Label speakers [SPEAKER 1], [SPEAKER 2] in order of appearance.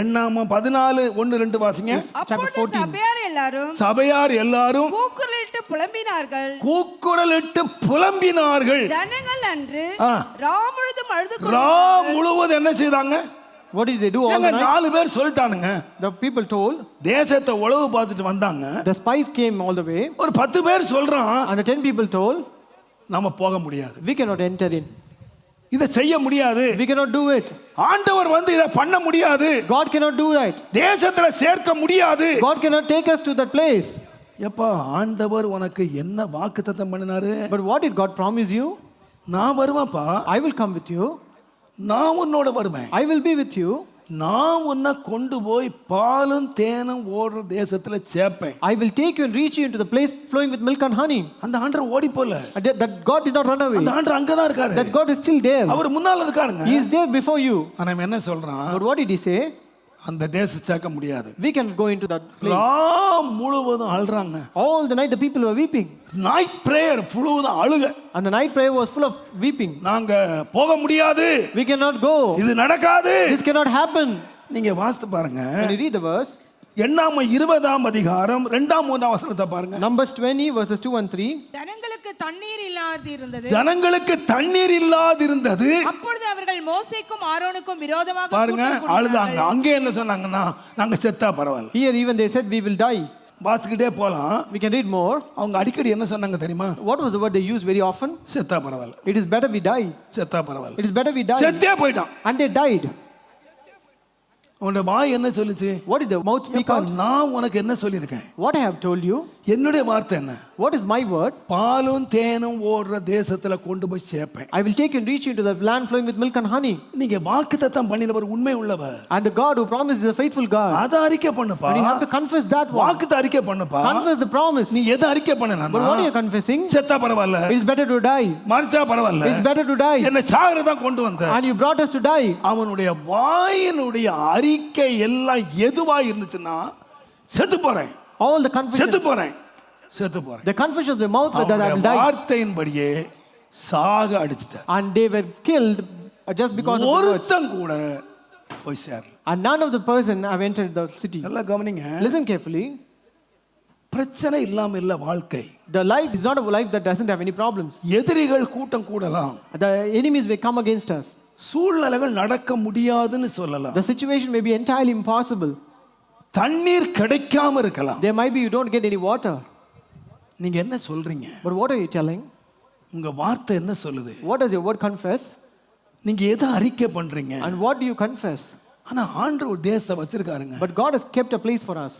[SPEAKER 1] எண்ணாம பதினாலு ஒன்னு ரெண்டு வாசிங்க.
[SPEAKER 2] சபையார் எல்லாரும்
[SPEAKER 1] சபையார் எல்லாரும்
[SPEAKER 2] கூக்குரலிட்டு புலம்பினார்கள்.
[SPEAKER 1] கூக்குரலிட்டு புலம்பினார்கள்.
[SPEAKER 2] ஜனங்கள் அன்று. ரா முழுதும் அழுது
[SPEAKER 1] ரா முழுவதும் என்ன செய்தாங்க?
[SPEAKER 3] What did they do all night?
[SPEAKER 1] நாலு பேர் சொல்லிட்டானுங்க.
[SPEAKER 3] The people told,
[SPEAKER 1] தேசத்தை உழவு பார்த்துட்டு வந்தாங்க.
[SPEAKER 3] the spies came all the way,
[SPEAKER 1] ஒரு பத்து பேர் சொல்றான்.
[SPEAKER 3] And the ten people told,
[SPEAKER 1] நம்ம போக முடியாது.
[SPEAKER 3] we cannot enter in.
[SPEAKER 1] இதை செய்ய முடியாது
[SPEAKER 3] We cannot do it.
[SPEAKER 1] ஆண்டவர் வந்து இதை பண்ண முடியாது
[SPEAKER 3] God cannot do that.
[SPEAKER 1] தேசத்துல சேர்க்க முடியாது
[SPEAKER 3] God cannot take us to that place.
[SPEAKER 1] எப்பா ஆண்டவர் உனக்கு என்ன வாக்குத்தத்தம் பண்ணினாரு
[SPEAKER 3] But what did God promise you?
[SPEAKER 1] நான் வருவேன்ப்பா
[SPEAKER 3] I will come with you.
[SPEAKER 1] நான் உன்னோட வருவேன்
[SPEAKER 3] I will be with you.
[SPEAKER 1] நான் உன்னை கொண்டு போய் பாலும் தேனும் ஓடுற தேசத்துல சேர்ப்பேன்
[SPEAKER 3] I will take you and reach you into the place flowing with milk and honey.
[SPEAKER 1] அந்த ஆண்டர் ஓடி போல
[SPEAKER 3] that- God did not run away.
[SPEAKER 1] அந்த ஆண்டர் அங்கதான் இருக்காரு
[SPEAKER 3] That God is still there.
[SPEAKER 1] அவர் முன்னால இருக்காருங்க
[SPEAKER 3] He is there before you.
[SPEAKER 1] ஆனா என்ன சொல்றான்
[SPEAKER 3] But what did he say?
[SPEAKER 1] அந்த தேசம் சேர்க்க முடியாது
[SPEAKER 3] We can go into that place.
[SPEAKER 1] முழுவதும் அழுறாங்க
[SPEAKER 3] All the night the people were weeping.
[SPEAKER 1] Night prayer முழுவதும் அழுக
[SPEAKER 3] And the night prayer was full of weeping.
[SPEAKER 1] நாங்க போக முடியாது
[SPEAKER 3] We cannot go.
[SPEAKER 1] இது நடக்காது
[SPEAKER 3] This cannot happen.
[SPEAKER 1] நீங்க வாசித்து பாருங்க
[SPEAKER 3] When you read the verse,
[SPEAKER 1] எண்ணாம இருபதாம் அதிகாரம் ரெண்டாம் மூன்றாம் வசனத்தை பாருங்க
[SPEAKER 3] Numbers 20, verses 2 and 3.
[SPEAKER 2] ஜனங்களுக்கு தண்ணீர் இல்லாது இருந்தது
[SPEAKER 1] ஜனங்களுக்கு தண்ணீர் இல்லாதிருந்தது
[SPEAKER 2] அப்பொழுது அவர்கள் மோசேக்கும் ஆரோனுக்கும் விரோதமாக
[SPEAKER 1] பாருங்க. அழுதாங்க அங்கே என்ன சொன்னாங்கன்னா நாங்க செத்தா பரவாயில்ல
[SPEAKER 3] Here, even they said, We will die.
[SPEAKER 1] வாசிக்கிட்டே போலாம்
[SPEAKER 3] We can read more.
[SPEAKER 1] அவங்க அடிக்கடி என்ன சொன்னாங்க தெரியுமா
[SPEAKER 3] What was the word they used very often?
[SPEAKER 1] செத்தா பரவாயில்ல
[SPEAKER 3] It is better we die.
[SPEAKER 1] செத்தா பரவாயில்ல
[SPEAKER 3] It is better we die.
[SPEAKER 1] செத்தே போயிட்டான்
[SPEAKER 3] And they died.
[SPEAKER 1] உன்னோட வாய் என்ன சொல்லுச்சு
[SPEAKER 3] did the mouth speak
[SPEAKER 1] ஏப்பா,
[SPEAKER 3] out?
[SPEAKER 1] நான் உனக்கு என்ன சொல்லியிருக்கேன்
[SPEAKER 3] What I have told you?
[SPEAKER 1] என்னுடைய வார்த்தை என்ன
[SPEAKER 3] What is my word?
[SPEAKER 1] பாலும் தேனும் ஓடுற தேசத்துல கொண்டு போய் சேர்ப்பேன்
[SPEAKER 3] take you and reach you into the land flowing with milk and honey.
[SPEAKER 1] நீங்க வாக்குத்தத்தம் பண்ணினவர் உண்மை உள்ளவர்
[SPEAKER 3] And the God who promised is a faithful God.
[SPEAKER 1] அதை அறிக்கை பண்ணுப்பா
[SPEAKER 3] And you have to confess that one.
[SPEAKER 1] வாக்குத்த அறிக்கை பண்ணுப்பா
[SPEAKER 3] Confess the promise.
[SPEAKER 1] நீ எதை அறிக்கை
[SPEAKER 3] But what are
[SPEAKER 1] பண்ணனா
[SPEAKER 3] you confessing?
[SPEAKER 1] செத்தா பரவாயில்ல
[SPEAKER 3] It is better to die.
[SPEAKER 1] மறிச்சா பரவாயில்ல
[SPEAKER 3] It is better to die.
[SPEAKER 1] என்ன சாகரதான் கொண்டு வந்த
[SPEAKER 3] And you brought us to die.
[SPEAKER 1] அவனுடைய வாயினுடைய அறிக்கை எல்லாம் எதுவா இருந்துச்சுன்னா செத்து போறேன்
[SPEAKER 3] All the
[SPEAKER 1] செத்து
[SPEAKER 3] confessions,
[SPEAKER 1] போறேன் செத்து போறேன்
[SPEAKER 3] of the mouth were that I will
[SPEAKER 1] அவனுடைய
[SPEAKER 3] die.
[SPEAKER 1] வார்த்தையின்படியே சாக அடிச்சிட்டார்
[SPEAKER 3] And they were killed uh, just because.
[SPEAKER 1] ஒருத்தன் கூட போய் சேரல
[SPEAKER 3] And none of the person have entered the city.
[SPEAKER 1] நல்லா கவனிங்க
[SPEAKER 3] Listen carefully.
[SPEAKER 1] பிரச்சனை இல்லாம இல்ல வாழ்க்கை
[SPEAKER 3] The life is not a life that doesn't have any problems.
[SPEAKER 1] எதிரிகள் கூட்டம் கூடலாம்
[SPEAKER 3] The enemies may come against us.
[SPEAKER 1] சூழ்நிலைகள் நடக்க முடியாதுன்னு சொல்லலாம்
[SPEAKER 3] The situation may be entirely impossible.
[SPEAKER 1] தண்ணீர் கிடைக்காம இருக்கலாம்
[SPEAKER 3] There might be you don't get any water.
[SPEAKER 1] நீங்க என்ன சொல்றீங்க
[SPEAKER 3] But what are you telling?
[SPEAKER 1] உங்க வார்த்தை என்ன சொல்லுது
[SPEAKER 3] What does your word confess?
[SPEAKER 1] நீங்க எதை அறிக்கை பண்றீங்க
[SPEAKER 3] And what do you confess?
[SPEAKER 1] ஆனா ஆண்டு ஒரு தேசத்தை வச்சிருக்காருங்க
[SPEAKER 3] But God has kept a place for us.